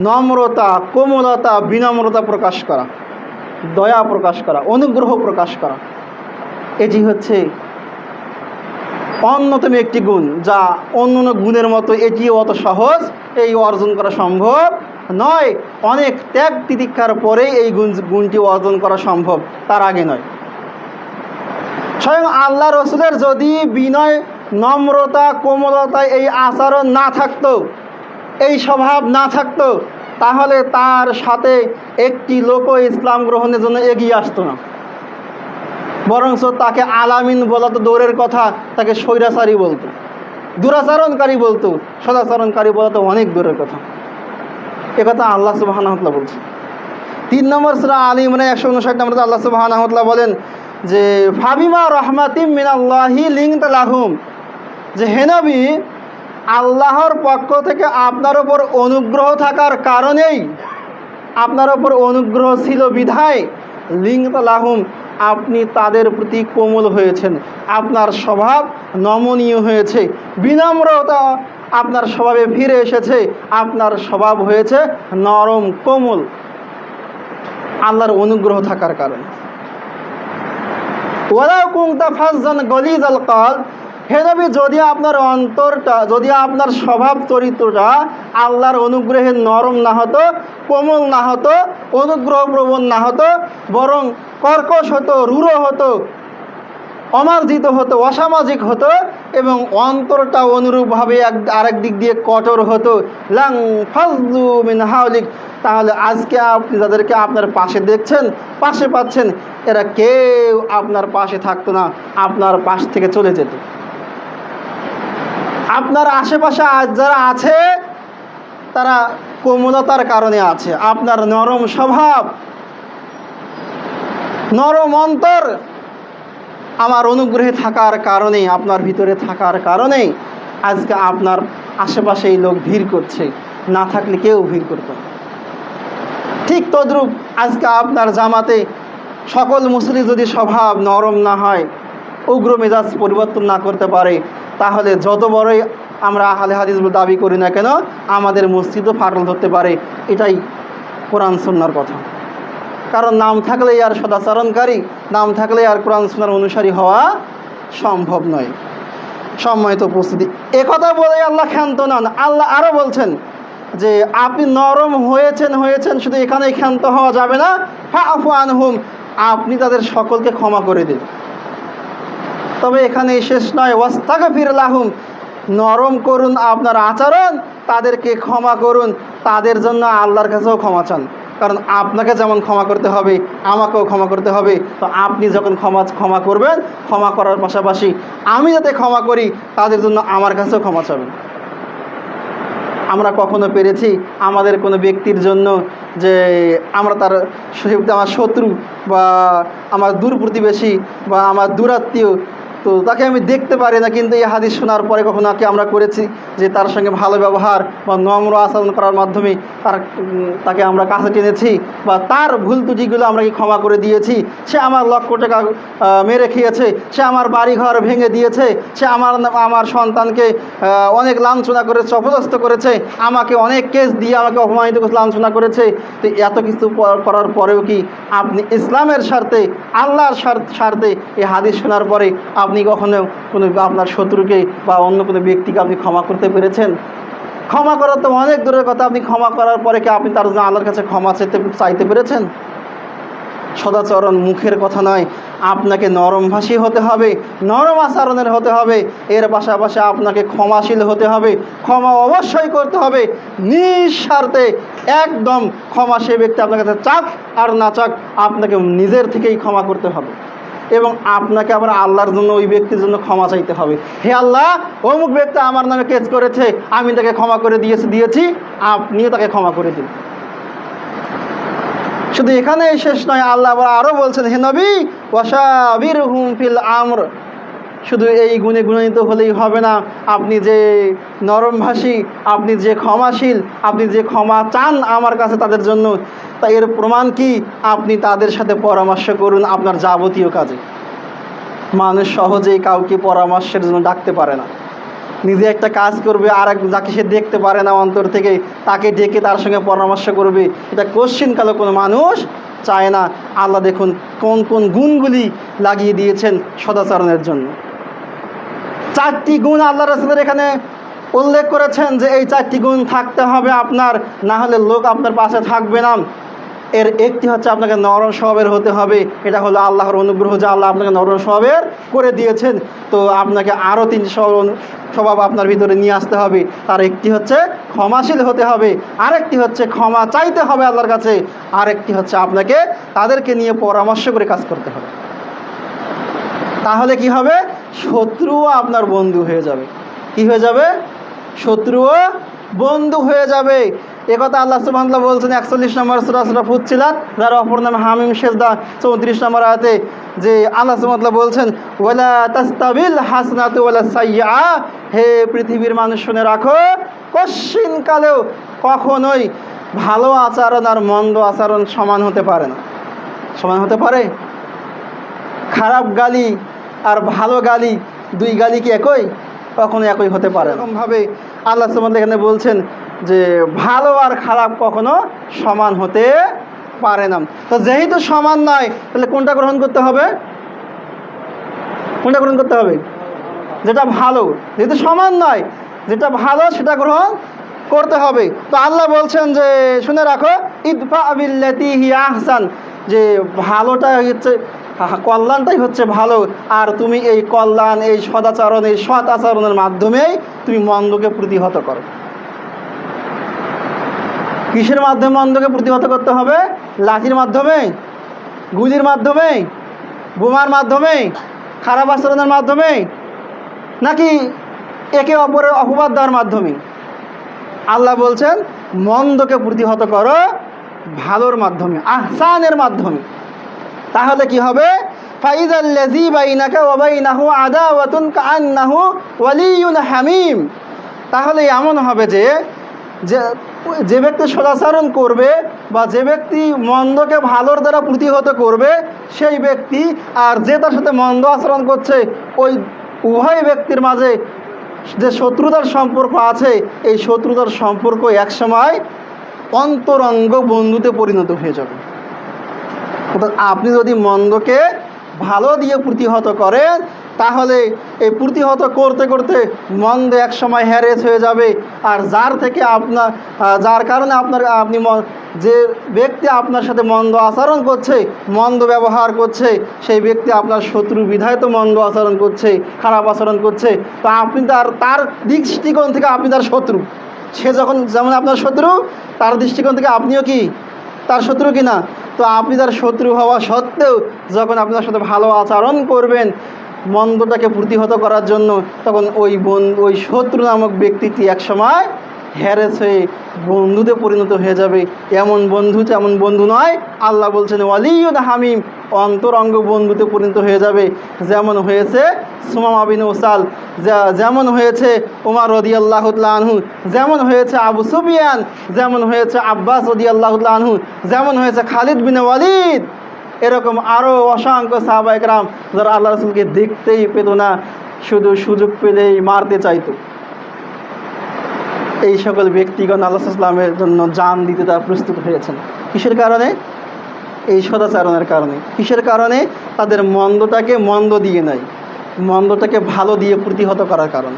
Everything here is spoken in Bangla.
নম্রতা, কোমলতা, বিনম্রতা প্রকাশ করা, দয়া প্রকাশ করা, অনুগ্রহ প্রকাশ করা। এটি হচ্ছে অন্যতম একটি গুণ যা অন্য গুণের মতো এটিও অত সহজ, এই অর্জন করা সম্ভব নয়। অনেক ত্যাগ তিতিক্ষার পরে এই গুণ গুণটি অর্জন করা সম্ভব, তার আগে নয়। স্বয়ং আল্লাহ রসুলের যদি বিনয়, নম্রতা, কোমলতা এই আচরণ না থাকতো এই স্বভাব না থাকতো, তাহলে তার সাথে একটি লোক ইসলাম গ্রহণের জন্য এগিয়ে আসতো না। বরঞ্চ তাকে আলামিন বলা তো দৌড়ের কথা, তাকে স্বৈরাচারী বলতো। দুরাচরণকারী বলতো, সদাচরণকারী বলা তো অনেক দূরের কথা। এ কথা আল্লাহ সুবাহানহতলা বলছে। তিন নম্বর সুরা আলী মানে একশো উনষাট নম্বর আল্লাহ সুবাহানহতলা বলেন যে, ফাবিমা রহমাতিম মিনাল্লাহি লিং লাহুম। যে হেনবি আল্লাহর পক্ষ থেকে আপনার ওপর অনুগ্রহ থাকার কারণেই আপনার ওপর অনুগ্রহ ছিল বিধায় লিঙ্গ লাহুম, আপনি তাদের প্রতি কোমল হয়েছেন। আপনার স্বভাব নমনীয় হয়েছে। বিনম্রতা আপনার স্বভাবে ফিরে এসেছে। আপনার স্বভাব হয়েছে নরম, কোমল। আল্লাহর অনুগ্রহ থাকার কারণে। ওয়ালাউ কুংতা ফাজ্জান গলিজ আল হে যদি আপনার অন্তরটা, যদি আপনার স্বভাব চরিত্রটা আল্লাহর অনুগ্রহে নরম না হতো, কোমল না হতো অনুগ্রহ প্রবণ না হতো, বরং কর্কশ হতো, রূঢ় হতো, অমার্জিত হতো, অসামাজিক হতো, এবং অন্তরটা অনুরূপভাবে এক, আরেক দিক দিয়ে কঠোর হতো, লাং ফাজলু মিন হাউলিক তাহলে আজকে আপনি যাদেরকে আপনার পাশে দেখছেন, পাশে পাচ্ছেন, এরা কেউ আপনার পাশে থাকতো না, আপনার পাশ থেকে চলে যেত। আপনার আশেপাশে যারা আছে, তারা কোমলতার কারণে আছে। আপনার নরম স্বভাব, নরম অন্তর আমার অনুগ্রহে থাকার কারণে, আপনার ভিতরে থাকার কারণেই আজকে আপনার আশেপাশে এই লোক ভিড় করছে। না থাকলে কেউ ভিড় করতো ঠিক তদ্রূপ আজকে আপনার জামাতে সকল মুসলিম যদি স্বভাব নরম না হয়, উগ্র মেজাজ পরিবর্তন না করতে পারে তাহলে যত বড়ই আমরা আহলে হাদিস দাবি করি না কেন, আমাদের মসজিদও ফাটল ধরতে পারে। এটাই কোরআন সন্ন্যার কথা। কারণ নাম থাকলেই আর সদাচরণকারী, নাম থাকলে আর কোরআন সুনার অনুসারী হওয়া সম্ভব নয়। সম্মানিত উপস্থিতি। একথা বলে আল্লাহ ক্ষান্ত নন। আল্লাহ আরও বলছেন যে, আপনি নরম হয়েছেন হয়েছেন, শুধু এখানেই ক্ষান্ত হওয়া যাবে না। ফাফু আনহুম, আপনি তাদের সকলকে ক্ষমা করে দিন। তবে এখানে শেষ নয়। ওয়াস্তাকা ফিরলাহুম নরম করুন আপনার আচরণ, তাদেরকে ক্ষমা করুন। তাদের জন্য আল্লাহর কাছেও ক্ষমা চান। কারণ আপনাকে যেমন ক্ষমা করতে হবে, আমাকেও ক্ষমা করতে হবে। তো আপনি যখন ক্ষমা ক্ষমা করবেন, ক্ষমা করার পাশাপাশি আমি যাতে ক্ষমা করি, তাদের জন্য আমার কাছেও ক্ষমা চাবেন। আমরা কখনো পেরেছি আমাদের কোনো ব্যক্তির জন্য যে আমরা তার আমার শত্রু বা আমার দূর প্রতিবেশী বা আমার দূরাত্মীয় তো তাকে আমি দেখতে পারি না, কিন্তু এই হাদিস শোনার পরে কখনো কি আমরা করেছি যে তার সঙ্গে ভালো ব্যবহার বা নম্র আচরণ করার মাধ্যমে তার, তাকে আমরা কাছে টেনেছি বা তার ভুল ত্রুটিগুলো আমরা কি ক্ষমা করে দিয়েছি? সে আমার লক্ষ টাকা মেরে খেয়েছে, সে আমার বাড়ি ঘর ভেঙে দিয়েছে, সে আমার আমার সন্তানকে অনেক লাঞ্ছনা করেছে, অপদস্থ করেছে, আমাকে অনেক কেস দিয়ে আমাকে অপমানিত করে লাঞ্ছনা করেছে। তো এত কিছু করার পরেও কি আপনি ইসলামের স্বার্থে, আল্লাহর স্বার্থে এই হাদিস শোনার পরে আপনি কখনো কোনো আপনার শত্রুকে বা অন্য কোনো ব্যক্তিকে আপনি ক্ষমা করতে পেরেছেন? ক্ষমা করার তো অনেক দূরের কথা। আপনি ক্ষমা করার পরে কি আপনি তার জন্য আল্লাহর কাছে ক্ষমা চাইতে চাইতে পেরেছেন? সদাচরণ মুখের কথা নয়। আপনাকে নরমভাষী হতে হবে, নরম আচরণের হতে হবে। এর পাশাপাশি আপনাকে ক্ষমাশীল হতে হবে, ক্ষমা অবশ্যই করতে হবে। নিঃস্বার্থে একদম ক্ষমা সে ব্যক্তি আপনার কাছে চাক আর না চাক, আপনাকে নিজের থেকেই ক্ষমা করতে হবে। এবং আপনাকে আবার আল্লাহর জন্য ওই ব্যক্তির জন্য ক্ষমা চাইতে হবে। হে আল্লাহ, অমুক ব্যক্তি আমার নামে কেস করেছে, আমি তাকে ক্ষমা করে দিয়েছি দিয়েছি, আপনিও তাকে ক্ষমা করে দিন। শুধু এখানেই শেষ নয়, আল্লাহ আবার আরও বলছেন, হে নবী ওয়াসাবির হুম ফিল আমর। শুধু এই গুণে গুণান্বিত হলেই হবে না, আপনি যে নরমভাষী, আপনি যে ক্ষমাশীল, আপনি যে ক্ষমা চান আমার কাছে তাদের জন্য তা এর প্রমাণ কি? আপনি তাদের সাথে পরামর্শ করুন আপনার যাবতীয় কাজে। মানুষ সহজেই কাউকে পরামর্শের জন্য ডাকতে পারে না। নিজে একটা কাজ করবে আর এক যাকে সে দেখতে পারে না অন্তর থেকে, তাকে ডেকে তার সঙ্গে পরামর্শ করবে। এটা কোশ্চিনকালে কোনো মানুষ চায় না। আল্লাহ দেখুন কোন কোন গুণগুলি লাগিয়ে দিয়েছেন সদাচরণের জন্য। চারটি গুণ আল্লাহ রসুলের এখানে উল্লেখ করেছেন যে, এই চারটি গুণ থাকতে হবে আপনার, না হলে লোক আপনার পাশে থাকবে না। এর একটি হচ্ছে আপনাকে নরম স্বভাবের হতে হবে। এটা হলো আল্লাহর অনুগ্রহ যে আল্লাহ আপনাকে নরম স্বভাবের করে দিয়েছেন। তো আপনাকে আরও স্বভাব- স্বভাব আপনার ভিতরে নিয়ে আসতে হবে। তার একটি হচ্ছে ক্ষমাশীল হতে হবে। আরেকটি হচ্ছে ক্ষমা চাইতে হবে আল্লাহর কাছে। আরেকটি হচ্ছে আপনাকে তাদেরকে নিয়ে পরামর্শ করে কাজ করতে হবে। তাহলে কি হবে? শত্রুও আপনার বন্ধু হয়ে যাবে। কি হয়ে যাবে? শত্রুও বন্ধু হয়ে যাবে। একথা আল্লাহ সুবহানাহু বলছেন, একচল্লিশ নম্বর সুরা সুরা ফুচ্ছিলাত যার অপর নাম হামিম শেষদা চৌত্রিশ নম্বর আয়াতে যে আল্লাহ সুবহানাহু বলছেন, ওয়ালা তাস্তাবিল হাসনাতু ওয়ালা সাইয়া হে পৃথিবীর মানুষ শুনে রাখো, কশ্চিন কালেও কখনোই ভালো আচরণ আর মন্দ আচরণ সমান হতে পারে না। সমান হতে পারে? খারাপ গালি আর ভালো গালি, দুই গালি কি একই? কখনো একই হতে পারে এরকমভাবে আল্লাহ সুবহান এখানে বলছেন যে ভালো আর খারাপ কখনো সমান হতে পারে না। তো যেহেতু সমান নয়, তাহলে কোনটা গ্রহণ করতে হবে? কোনটা গ্রহণ করতে হবে? যেটা ভালো। যেহেতু সমান নয়, যেটা ভালো সেটা গ্রহণ করতে হবে। তো আল্লাহ বলছেন যে, শুনে রাখো, ইদফা আবিল্লাতি আহসান যে ভালোটা হচ্ছে, কল্যাণটাই হচ্ছে ভালো। আর তুমি এই কল্যাণ, এই সদাচরণ, এই সৎ আচরণের মাধ্যমেই তুমি মন্দকে প্রতিহত করো। কিসের মাধ্যমে মন্দকে প্রতিহত করতে হবে? লাঠির মাধ্যমে? গুলির মাধ্যমে? বোমার মাধ্যমে? খারাপ আচরণের মাধ্যমে? নাকি একে অপরের অপবাদ দেওয়ার মাধ্যমে? আল্লাহ বলছেন, মন্দকে প্রতিহত করো ভালোর মাধ্যমে, আহসানের মাধ্যমে। তাহলে কি হবে? তাহলে এমন হবে যে যে ব্যক্তি সদাচরণ করবে বা যে ব্যক্তি মন্দকে ভালোর দ্বারা প্রতিহত করবে, সেই ব্যক্তি আর যে তার সাথে মন্দ আচরণ করছে, ওই উভয় ব্যক্তির মাঝে যে শত্রুতার সম্পর্ক আছে, এই শত্রুতার সম্পর্ক একসময় অন্তরঙ্গ বন্ধুতে পরিণত হয়ে যাবে। অর্থাৎ আপনি যদি মন্দকে ভালো দিয়ে প্রতিহত করেন তাহলে এই প্রতিহত করতে করতে মন্দ এক সময় হ্যারেস হয়ে যাবে। আর যার থেকে আপনার যার কারণে আপনার আপনি যে ব্যক্তি আপনার সাথে মন্দ আচরণ করছে, মন্দ ব্যবহার করছে, সেই ব্যক্তি আপনার শত্রু বিধায় তো মন্দ আচরণ করছে, খারাপ আচরণ করছে, তো আপনি তার তার দৃষ্টিকোণ থেকে আপনি তার শত্রু। সে যখন যেমন আপনার শত্রু, তার দৃষ্টিকোণ থেকে আপনিও কি? তার শত্রু কিনা তো আপনি তার শত্রু হওয়া সত্ত্বেও যখন আপনার সাথে ভালো আচরণ করবেন মন্দটাকে প্রতিহত করার জন্য তখন ওই বন, ওই শত্রু নামক ব্যক্তিটি একসময় হ্যারেস হয়ে বন্ধুতে পরিণত হয়ে যাবে। এমন বন্ধু, তেমন বন্ধু নয়। আল্লাহ বলছেন ওয়ালিউদ হামিম অন্তরঙ্গ বন্ধুতে পরিণত হয়ে যাবে। যেমন হয়েছে সুমাম আবিন ওসাল যেমন হয়েছে ওমর রদি আল্লাহ আনহু, যেমন হয়েছে আবু সুফিয়ান, যেমন হয়েছে আব্বাস রদি আনহু, যেমন হয়েছে খালিদ বিন ওয়ালিদ। এরকম আরও অসংখ্য সাহাবা একরাম যারা আল্লাহ রসুলকে দেখতেই পেত না, শুধু সুযোগ পেলেই মারতে চাইতো। এই সকল ব্যক্তিগণ আল্লাহ ইসলামের জন্য জান দিতে তারা প্রস্তুত হয়েছেন। কিসের কারণে? এই সদাচারণের কারণে। কিসের কারণে? তাদের মন্দটাকে মন্দ দিয়ে নেয় মন্দটাকে ভালো দিয়ে প্রতিহত করার কারণ।